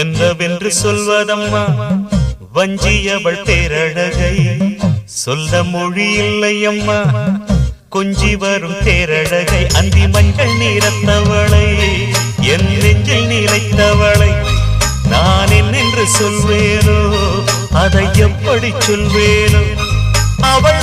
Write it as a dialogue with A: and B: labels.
A: என்னவென்று சொல்வதம்மா? வஞ்சியவள் பேரழகை சொல்ல மொழி இல்லையம்மா கொஞ்சி வரும் தேரழகை அந்தி மஞ்சள் நீரத்தவளை என் நெஞ்சில் நிலைத்தவளை நான் என்னென்று சொல்வேனோ? அதை எப்படி சொல்வேனோ? அவள்